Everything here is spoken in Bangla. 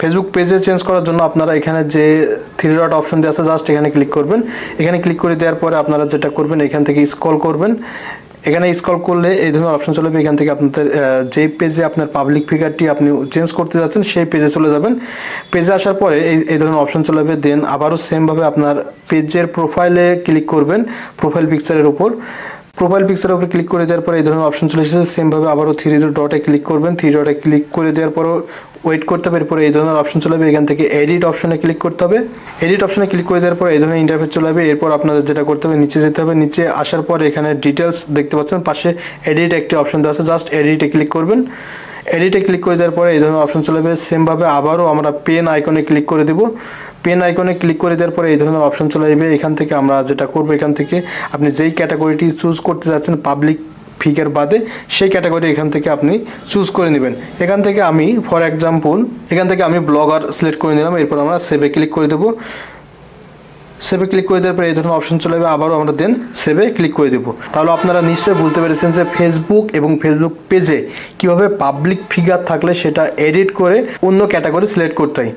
ফেসবুক পেজে চেঞ্জ করার জন্য আপনারা এখানে যে থ্রি ডট অপশন দেওয়া আছে জাস্ট এখানে ক্লিক করবেন। এখানে ক্লিক করে দেওয়ার পরে আপনারা যেটা করবেন, এখান থেকে স্ক্রল করবেন। এখানে স্ক্রল করলে এই ধরনের অপশন চলে এখান থেকে আপনাদের যেই পেজে আপনার পাবলিক ফিগারটি আপনি চেঞ্জ করতে যাচ্ছেন, সেই পেজে চলে যাবেন। পেজে আসার পরে এই এই ধরনের অপশন চলে দেন আবারও সেমভাবে আপনার পেজের প্রোফাইলে ক্লিক করবেন প্রোফাইল পিকচারের উপর। প্রোফাইল পিকচারের উপরে ক্লিক করে দেওয়ার পরে এই ধরনের অপশন চলে এসেছে। সেমভাবে আবারও থ্রি ডটে ক্লিক করবেন। থ্রি ডটে ক্লিক করে দেওয়ার পরও ওয়েট করতে হবে। এরপরে এই ধরনের অপশন চলে এখান থেকে এডিট অপশনে ক্লিক করতে হবে। এডিট অপশনে ক্লিক করে দেওয়ার পর এই ধরনের ইন্টারফেস চলে যাবে। এরপর আপনাদের যেটা করতে হবে, নিচে যেতে হবে। নিচে আসার পর এখানে ডিটেলস দেখতে পাচ্ছেন। পাশে এডিট একটি অপশন দেওয়া আছে। জাস্ট এডিটে ক্লিক করবেন। এডিটে ক্লিক করে দেওয়ার পরে এই ধরনের অপশন চলে যাবে। সেমভাবে আবারও আমরা পেন আইকনে ক্লিক করে দেবো। পেন আইকনে ক্লিক করে দেওয়ার পরে এই ধরনের অপশন চলে যাবে এখান থেকে আমরা যেটা করব, এখান থেকে আপনি যেই ক্যাটাগরিটি চুজ করতে যাচ্ছেন পাবলিক ফিগার বাদে, সেই ক্যাটাগরি এখান থেকে আপনি চুজ করে নেবেন। এখান থেকে আমি ফর এক্সাম্পল এখান থেকে আমি ব্লগার সিলেক্ট করে নিলাম, এরপর আমরা সেভে ক্লিক করে দেবো। সেভে ক্লিক করে দেওয়ার পরে এই ধরনের অপশন চলে যাবে আবারও আমরা দেন সেভে ক্লিক করে দেবো। তাহলে আপনারা নিশ্চয়ই বুঝতে পেরেছেন যে ফেসবুক এবং ফেসবুক পেজে কীভাবে পাবলিক ফিগার থাকলে সেটা এডিট করে অন্য ক্যাটাগরি সিলেক্ট করতে হয়।